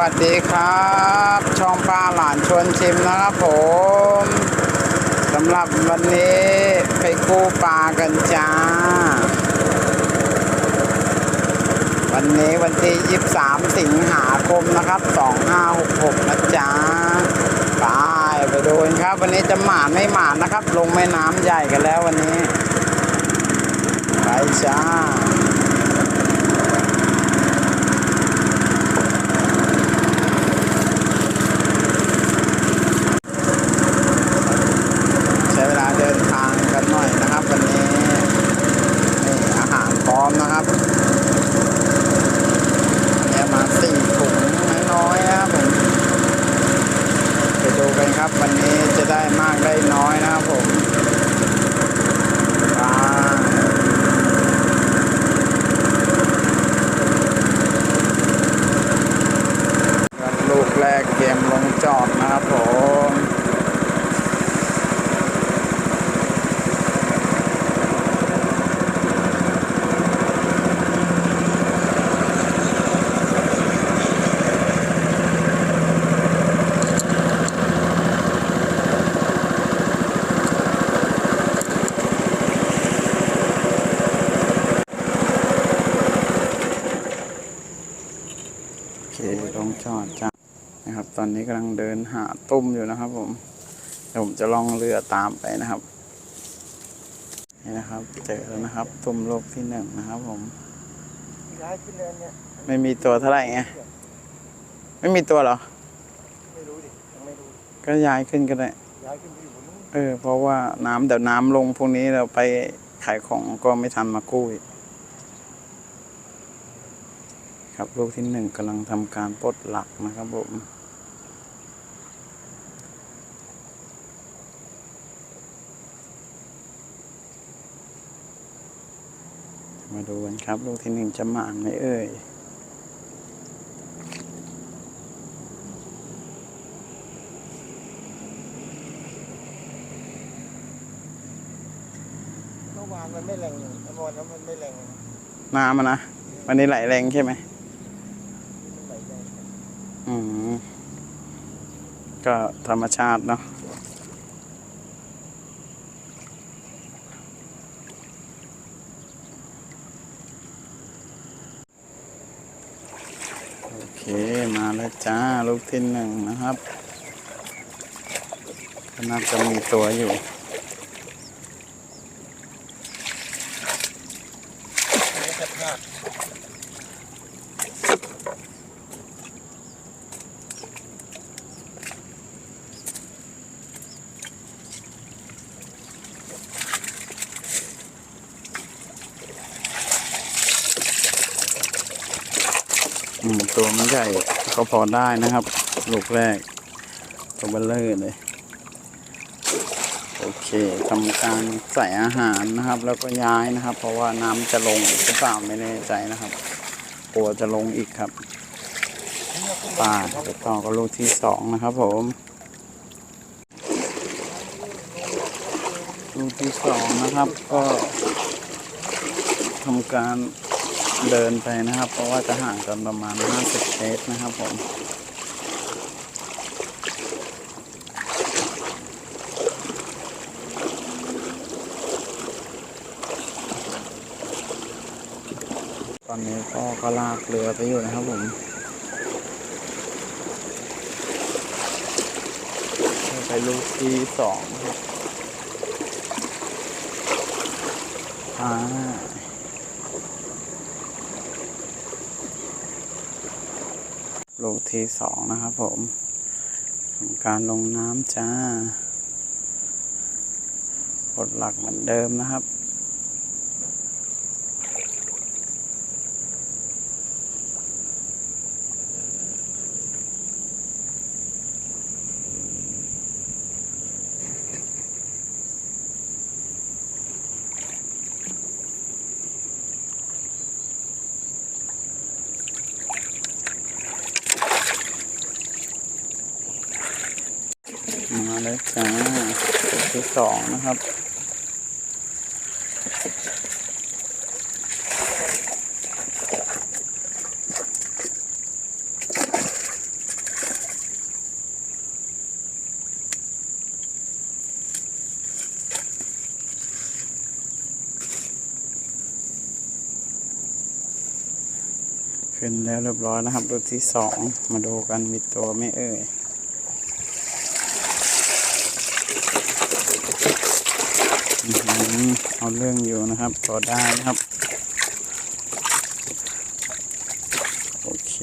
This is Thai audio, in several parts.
วัสดีครับ ช่องป้าหลานชวนชิมนะครับผมสำหรับวันนี้ไปกู้ปลากันจ้า วันนี้วันที่ 23 สิงหาคมนะครับ 2566 นะจ๊ะไปไปดูกันครับ วันนี้จะหมานไม่หมานนะครับ ลงแม่น้ำใหญ่กันแล้ววันนี้ ไปจ้า ใช้เวลาเดินทางกันหน่อยนะครับ วันนี้นี่อาหารพร้อมนะครับเนี่ยมาสี่ถุงน้อยๆนะครับผมไปดูกันครับ วันนี้จะได้มากได้น้อยนะครับผมไปครับลูกแรกเกมลงจอดนะครับผม โอเคลงจอดจ้านะครับ ตอนนี้ กำลังเดินหาตุ้มอยู่นะครับ ผมเดี๋ยวผมจะลองเรือตามไปนะครับนี่นะครับ เจอแล้วนะครับ ตุ้มโลกที่หนึ่งนะครับ ผมย้ายขึ้นเนินเนี่ยไม่มีตัวเท่าไหร่ไงไม่มีตัวเหรอไม่รู้ดิยังไม่รู้ก็ย้ายขึ้นก็ได้ย้ายขึ้นไปอยู่บนนู้นเออเพราะว่าน้ำเดี๋ยวน้ำลงพวกนี้เราไปขายของก็ไม่ทันมากู้อีกครับลูกที่หนึ่งกำลังทำการปลดหลักนะครับผม มาดูกันครับ ลูกที่หนึ่งจะหมานไหมเอ่ยเมื่อวานมันไม่แรงเมื่อวานนั้นมันไม่แรงนะน้ำอะนะวันนี้ไหลแรงใช่ไหมมันไหลแรงอืมก็ธรรมชาติเนาะ โอเค มาแล้วจ้าลูกที่หนึ่งนะครับน่าจะมีตัวอยู่ มันก็พลาด อืม ตัวมันใหญ่ก็พอได้นะครับ ลูกแรกตัวเบลเลอร์เลย โอเคทำการใส่อาหารนะครับ แล้วก็ย้ายนะครับ เพราะว่าน้ำจะลงกหรือเปล่าไม่แน่ใจนะครับ กลัวจะลงอีกครับป่าจะต่อกับลูกที่สองนะครับผมลูกที่สองนะครับก็ทำการ เดินไปนะครับ เพราะว่าจะห่างกันประมาณ 50 เมตรนะครับผม ตอนนี้พ่อก็ลากเรือไปอยู่นะครับผมไปลูกที่สองอ่า ลูกที่สองนะครับผมทำการลงน้ำจ้ากดหลักเหมือนเดิมนะครับ สองนะครับขึ้นแล้วเรียบร้อยนะครับตัวที่สองมาดูกันมีตัวไม่เอ่ย เอาเรื่องอยู่นะครับตัวได้นะครับ โอเค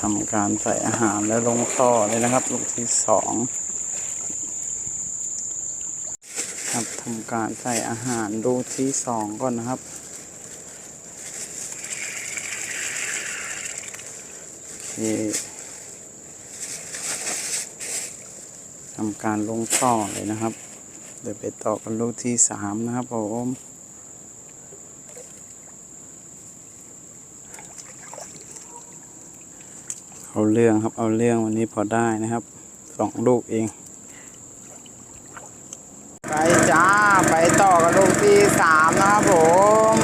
ทำการใส่อาหารแล้วลงท่อเลยนะครับ ลูกที่สองครับทำการใส่อาหารลูกที่สองก่อนนะครับโอเคทำการลงท่อเลยนะครับ เดี๋ยวไปต่อกันลูกที่สามนะครับผมเอาเรื่องครับเอาเรื่องวันนี้พอได้นะครับสองลูกเอง ไปจ้า ไปต่อกับลูกที่สามนะครับผม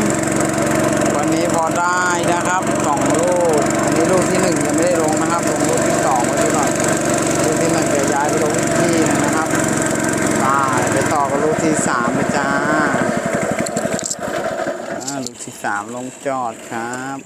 วันนี้พอได้นะครับสองลูก อันนี้ลูกที่หนึ่งยังไม่ได้ลงนะครับลงลูกที่สองไว้ก่อนลูกที่หนึ่งจะย้ายไปลงอีกที่หนึงนะครับไปไปต่อกับลูก ที่สามเลยจ้าลูกที่สามลงจอดครับ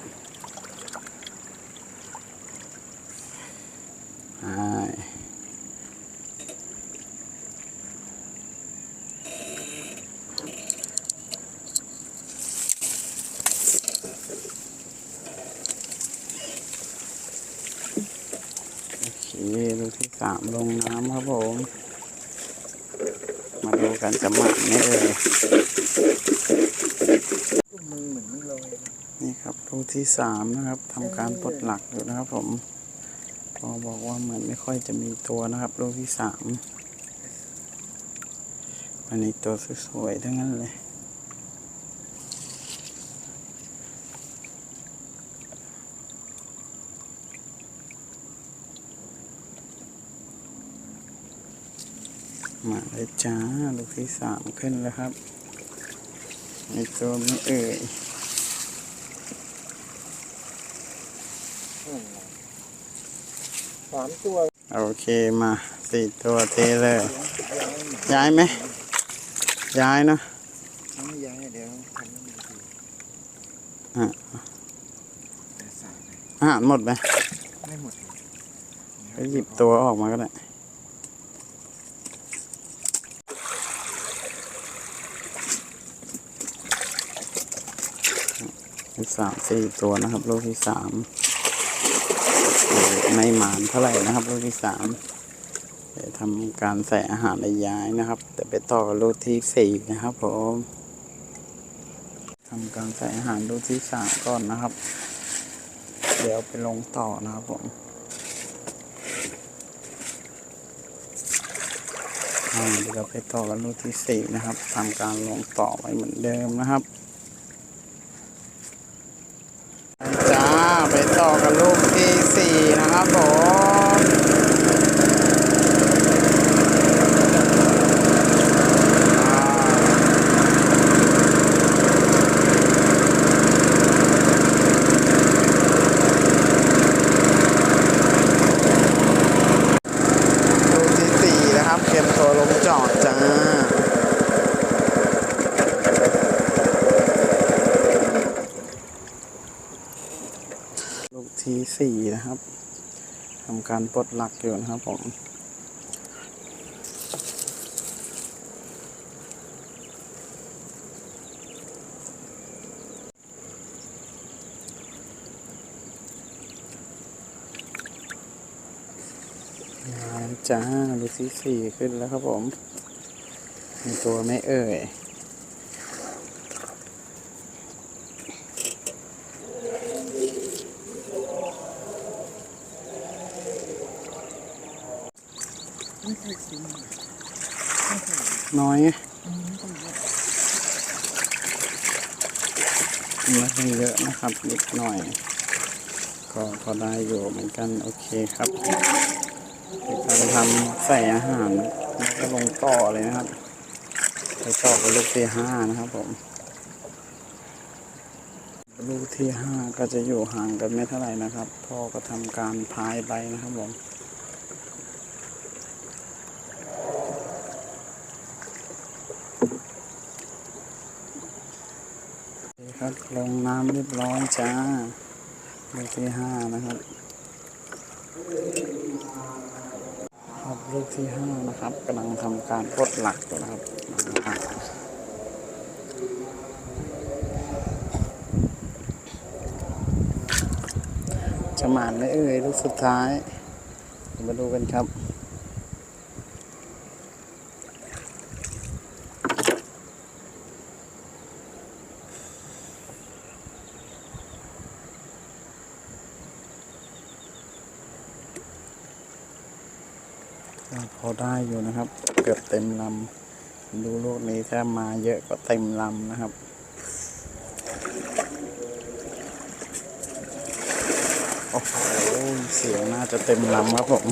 โอเคลูกที่สามลงน้ำครับผม กันจะหมักไหมเอ่ยเลยนี่ครับลูกที่สามนะครับทำการปลดหลักอยู่นะครับ ผมพอบอกว่าเหมือนไม่ค่อยจะมีตัวนะครับลูกที่สามอันนี้ตัวสวยๆทั้งนั้นเลย มาเลยจ้า ลูกที่สามขึ้นแล้วครับมีตัวไม่เอ่ยสามตัว โอเคมาสี่ตัวเทเลย ย้ายไหม ย้ายเนอะไม่ย้ายเดี๋ยวทำให้มันดีอะเดี๋ยวสายไปอาหารหมดไหมไม่หมดเลยก็หยิบตัวออกมาก็ได้ สามสี่ตัวนะครับ ลูกที่สามไม่หมานเท่าไหร่นะครับ ลูกที่สามทำการใส่อาหารในย้ายนะครับ แต่ไปต่อลูกที่สี่นะครับผมทำการใส่อาหารลูกที่สามก่อนนะครับ เดี๋ยวไปลงต่อนะครับผมเดี๋ยวไปต่อกันลูกที่สี่นะครับทำการลงต่อไว้เหมือนเดิมนะครับจ้าไปต่อกันลูกที่สี่นะครับผมอ่าลูกที่สี่นะครับเตรียมตัวลงจอดจ้า ลูกที่สี่นะครับทำการปลดหลักอยู่นะครับผมมาจ้าลูกที่สี่ขึ้นแล้วครับผมมีตัวไม่เอ่ย ไม่ใช่ชิ้น น้ อยไม่ให้เยอะนะครับนิดหน่อย ก็พอได้อยู่เหมือนกันโอเคครับในการทำใส่อาหารแล้วก็ลงต่อเลยนะครับไปต่อกับลูกที่ห้านะครับผม ลูกที่ห้าก็จะอยู่ห่างกันไม่เท่าไหร่นะครับพ่อก็ทำการพายไปนะครับผม โอเคค รับลงน้ำเรียบร้อยจ้าลูกที่ห้านะครับครับลูกที่ห้านะครับกำลังทำการปลดหลักนะครับจะหมานไหมเอ่ยลูกสุดท้าย มาดูกันครับ ได้อยู่นะครับ เกือบเต็มลำดูลูกนี้ถ้ามาเยอะก็เต็มลำนะครับโอ้โหเสียงน่าจะเต็มลำครับผม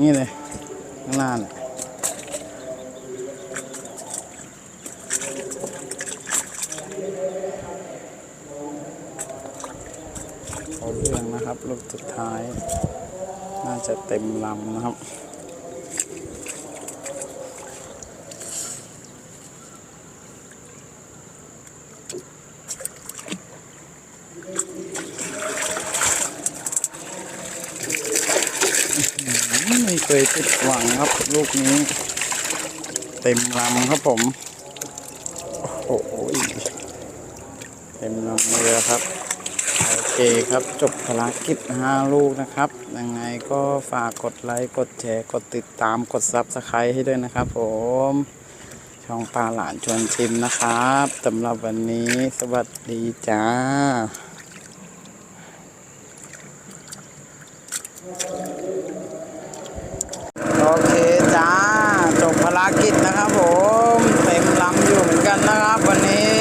นี่เลยข้างหน้าเนี่ยเอาเรื่องนะครับ ลูกสุดท้าย น่าจะเต็มลำนะครับ ไม่เคยผิดหวังครับ ลูกนี้ เต็มลำครับผม โอ้โหเต็มลำเลยครับ โอเคครับ จบภารกิจ 5 ลูกนะครับ ยังไงก็ฝากกดไลค์ กดแชร์ กดติดตาม กดซับสไครต์ให้ด้วยนะครับผม ช่องปลาหลานชวนชิมนะครับสำหรับวันนี้สวัสดีจ้าโอเคจ้า จบภารกิจนะครับผม เต็มลำอยู่เหมือนกันนะครับ วันนี้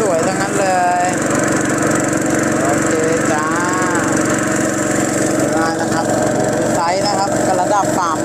สวยๆทั้งนั้นเลย da fama.